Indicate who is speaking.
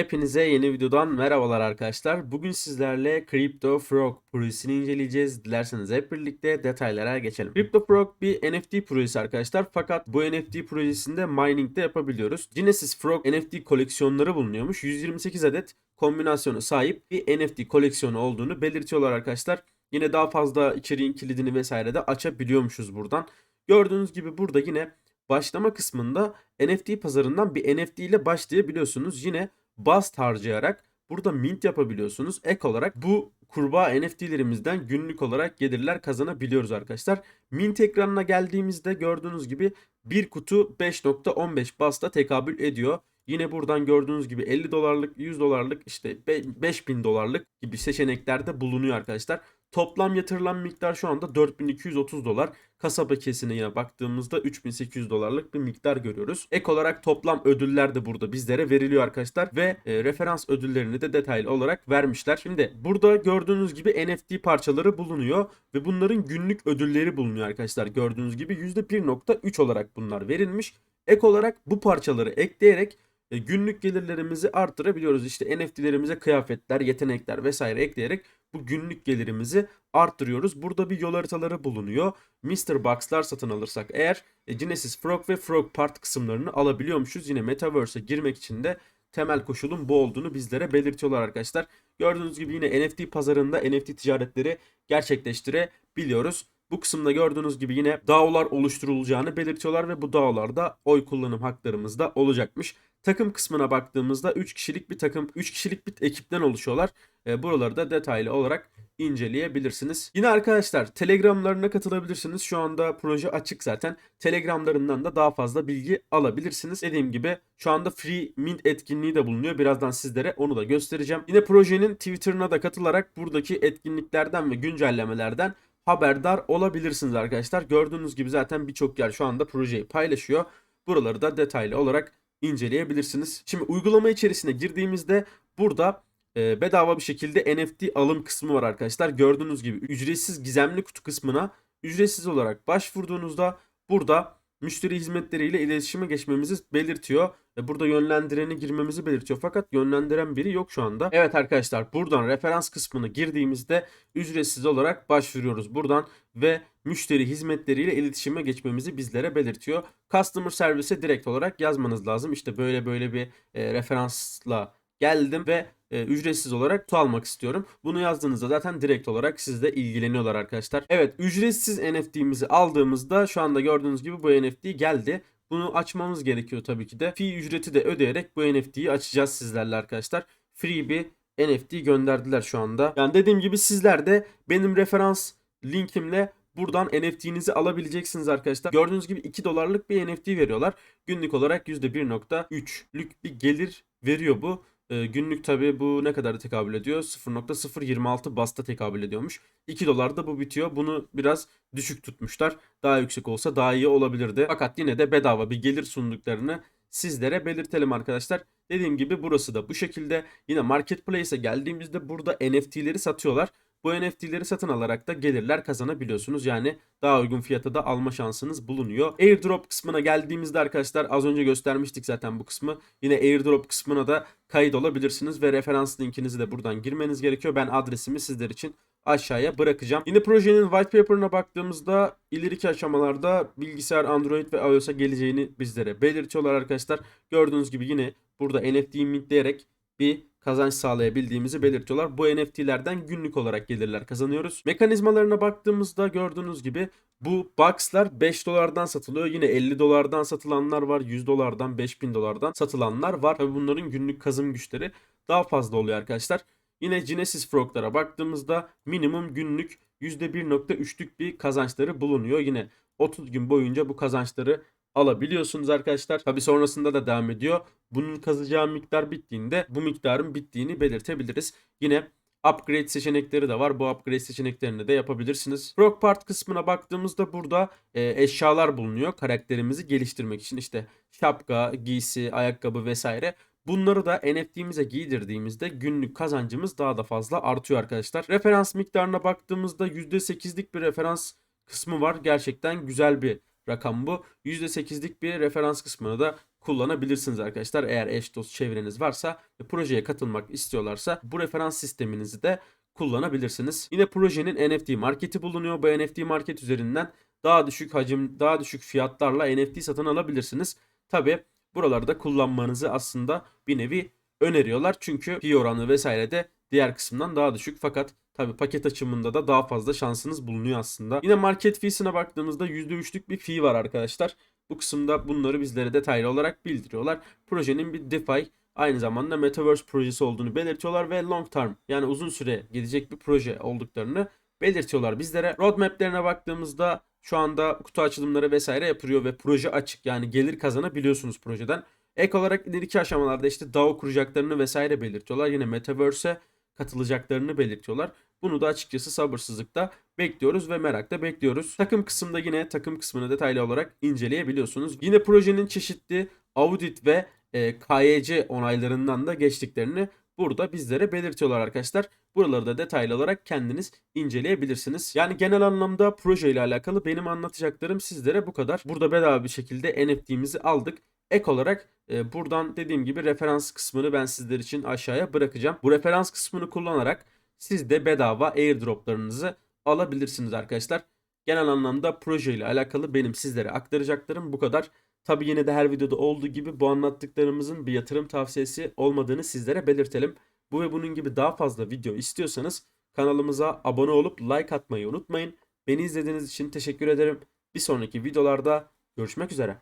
Speaker 1: Hepinize yeni videodan merhabalar arkadaşlar. Bugün sizlerle Crypto Frog projesini inceleyeceğiz. Dilerseniz hep birlikte detaylara geçelim. Crypto Frog bir NFT projesi arkadaşlar. Fakat bu NFT projesinde mining de yapabiliyoruz. Genesis Frog NFT koleksiyonları bulunuyormuş. 128 adet kombinasyonu sahip bir NFT koleksiyonu olduğunu belirtiyorlar arkadaşlar. Yine daha fazla içeriğin kilidini vesaire de açabiliyormuşuz buradan. Gördüğünüz gibi burada yine başlama kısmında NFT pazarından bir NFT ile başlayabiliyorsunuz. Yine Bast harcayarak burada mint yapabiliyorsunuz. Ek olarak bu kurbağa NFT'lerimizden günlük olarak gelirler kazanabiliyoruz arkadaşlar. Mint ekranına geldiğimizde gördüğünüz gibi bir kutu 5.15 Bast'a tekabül ediyor. Yine buradan gördüğünüz gibi 50 dolarlık, 100 dolarlık, işte 5000 dolarlık gibi seçeneklerde bulunuyor arkadaşlar. Toplam yatırılan miktar şu anda 4230 dolar. Kasa paketine yine baktığımızda 3800 dolarlık bir miktar görüyoruz. Ek olarak toplam ödüller de burada bizlere veriliyor arkadaşlar ve e, referans ödüllerini de detaylı olarak vermişler. Şimdi burada gördüğünüz gibi NFT parçaları bulunuyor ve bunların günlük ödülleri bulunuyor arkadaşlar. Gördüğünüz gibi %1.3 olarak bunlar verilmiş. Ek olarak bu parçaları ekleyerek günlük gelirlerimizi arttırabiliyoruz. İşte NFT'lerimize kıyafetler, yetenekler vesaire ekleyerek bu günlük gelirimizi arttırıyoruz. Burada bir yol haritaları bulunuyor. Mr. Box'lar satın alırsak eğer e, Genesis Frog ve Frog Part kısımlarını alabiliyormuşuz. Yine Metaverse'e girmek için de temel koşulun bu olduğunu bizlere belirtiyorlar arkadaşlar. Gördüğünüz gibi yine NFT pazarında NFT ticaretleri gerçekleştirebiliyoruz. Bu kısımda gördüğünüz gibi yine DAO'lar oluşturulacağını belirtiyorlar ve bu DAO'larda oy kullanım haklarımız da olacakmış. Takım kısmına baktığımızda 3 kişilik bir takım, 3 kişilik bir ekipten oluşuyorlar. E, buraları da detaylı olarak inceleyebilirsiniz. Yine arkadaşlar Telegramlarına katılabilirsiniz. Şu anda proje açık zaten. Telegramlarından da daha fazla bilgi alabilirsiniz. Dediğim gibi şu anda Free Mint etkinliği de bulunuyor. Birazdan sizlere onu da göstereceğim. Yine projenin Twitter'ına da katılarak buradaki etkinliklerden ve güncellemelerden haberdar olabilirsiniz arkadaşlar. Gördüğünüz gibi zaten birçok yer şu anda projeyi paylaşıyor. Buraları da detaylı olarak inceleyebilirsiniz. Şimdi uygulama içerisine girdiğimizde burada e, bedava bir şekilde NFT alım kısmı var arkadaşlar. Gördüğünüz gibi ücretsiz gizemli kutu kısmına ücretsiz olarak başvurduğunuzda burada müşteri hizmetleriyle iletişime geçmemizi belirtiyor. Burada yönlendireni girmemizi belirtiyor fakat yönlendiren biri yok şu anda. Evet arkadaşlar buradan referans kısmını girdiğimizde ücretsiz olarak başvuruyoruz buradan ve müşteri hizmetleriyle iletişime geçmemizi bizlere belirtiyor. Customer Service'e direkt olarak yazmanız lazım. İşte böyle böyle bir e, referansla geldim ve e, ücretsiz olarak kutu almak istiyorum. Bunu yazdığınızda zaten direkt olarak sizle ilgileniyorlar arkadaşlar. Evet ücretsiz NFT'mizi aldığımızda şu anda gördüğünüz gibi bu NFT geldi. Bunu açmamız gerekiyor tabii ki de. Fee ücreti de ödeyerek bu NFT'yi açacağız sizlerle arkadaşlar. Free bir NFT gönderdiler şu anda. Yani dediğim gibi sizler de benim referans linkimle buradan NFT'nizi alabileceksiniz arkadaşlar. Gördüğünüz gibi 2 dolarlık bir NFT veriyorlar. Günlük olarak %1.3'lük bir gelir veriyor bu. Ee, günlük tabi bu ne kadar tekabül ediyor? 0.026 basta tekabül ediyormuş. 2 dolar da bu bitiyor. Bunu biraz düşük tutmuşlar. Daha yüksek olsa daha iyi olabilirdi. Fakat yine de bedava bir gelir sunduklarını sizlere belirtelim arkadaşlar. Dediğim gibi burası da bu şekilde. Yine marketplace'e geldiğimizde burada NFT'leri satıyorlar. Bu NFT'leri satın alarak da gelirler kazanabiliyorsunuz. Yani daha uygun fiyata da alma şansınız bulunuyor. Airdrop kısmına geldiğimizde arkadaşlar az önce göstermiştik zaten bu kısmı. Yine airdrop kısmına da kayıt olabilirsiniz ve referans linkinizi de buradan girmeniz gerekiyor. Ben adresimi sizler için aşağıya bırakacağım. Yine projenin white paper'ına baktığımızda ileriki aşamalarda bilgisayar Android ve iOS'a geleceğini bizlere belirtiyorlar arkadaşlar. Gördüğünüz gibi yine burada NFT'yi mintleyerek bir kazanç sağlayabildiğimizi belirtiyorlar. Bu NFT'lerden günlük olarak gelirler kazanıyoruz. Mekanizmalarına baktığımızda gördüğünüz gibi bu box'lar 5 dolardan satılıyor. Yine 50 dolardan satılanlar var. 100 dolardan 5000 dolardan satılanlar var. Tabii bunların günlük kazım güçleri daha fazla oluyor arkadaşlar. Yine Genesis Frog'lara baktığımızda minimum günlük %1.3'lük bir kazançları bulunuyor. Yine 30 gün boyunca bu kazançları alabiliyorsunuz arkadaşlar. Tabi sonrasında da devam ediyor. Bunun kazacağı miktar bittiğinde bu miktarın bittiğini belirtebiliriz. Yine upgrade seçenekleri de var. Bu upgrade seçeneklerini de yapabilirsiniz. Frog Part kısmına baktığımızda burada e, eşyalar bulunuyor. Karakterimizi geliştirmek için işte şapka, giysi, ayakkabı vesaire. Bunları da NFT'mize giydirdiğimizde günlük kazancımız daha da fazla artıyor arkadaşlar. Referans miktarına baktığımızda %8'lik bir referans kısmı var. Gerçekten güzel bir rakam bu. %8'lik bir referans kısmını da kullanabilirsiniz arkadaşlar. Eğer eş dost çevreniz varsa ve projeye katılmak istiyorlarsa bu referans sisteminizi de kullanabilirsiniz. Yine projenin NFT marketi bulunuyor. Bu NFT market üzerinden daha düşük hacim, daha düşük fiyatlarla NFT satın alabilirsiniz. Tabi buralarda kullanmanızı aslında bir nevi öneriyorlar. Çünkü fee oranı vesaire de diğer kısımdan daha düşük. Fakat tabi paket açımında da daha fazla şansınız bulunuyor aslında. Yine market fee'sine baktığımızda %3'lük bir fee var arkadaşlar. Bu kısımda bunları bizlere detaylı olarak bildiriyorlar. Projenin bir DeFi aynı zamanda Metaverse projesi olduğunu belirtiyorlar ve long term yani uzun süre gidecek bir proje olduklarını belirtiyorlar bizlere. Roadmap'lerine baktığımızda şu anda kutu açılımları vesaire yapılıyor ve proje açık yani gelir kazanabiliyorsunuz projeden. Ek olarak ileriki aşamalarda işte DAO kuracaklarını vesaire belirtiyorlar. Yine Metaverse'e katılacaklarını belirtiyorlar. Bunu da açıkçası sabırsızlıkta bekliyoruz ve merakla bekliyoruz. Takım kısmında yine takım kısmını detaylı olarak inceleyebiliyorsunuz. Yine projenin çeşitli audit ve e, KYC onaylarından da geçtiklerini burada bizlere belirtiyorlar arkadaşlar. Buraları da detaylı olarak kendiniz inceleyebilirsiniz. Yani genel anlamda proje ile alakalı benim anlatacaklarım sizlere bu kadar. Burada bedava bir şekilde NFT'mizi aldık. Ek olarak e, buradan dediğim gibi referans kısmını ben sizler için aşağıya bırakacağım. Bu referans kısmını kullanarak siz de bedava airdroplarınızı alabilirsiniz arkadaşlar. Genel anlamda proje ile alakalı benim sizlere aktaracaklarım bu kadar. Tabi yine de her videoda olduğu gibi bu anlattıklarımızın bir yatırım tavsiyesi olmadığını sizlere belirtelim. Bu ve bunun gibi daha fazla video istiyorsanız kanalımıza abone olup like atmayı unutmayın. Beni izlediğiniz için teşekkür ederim. Bir sonraki videolarda görüşmek üzere.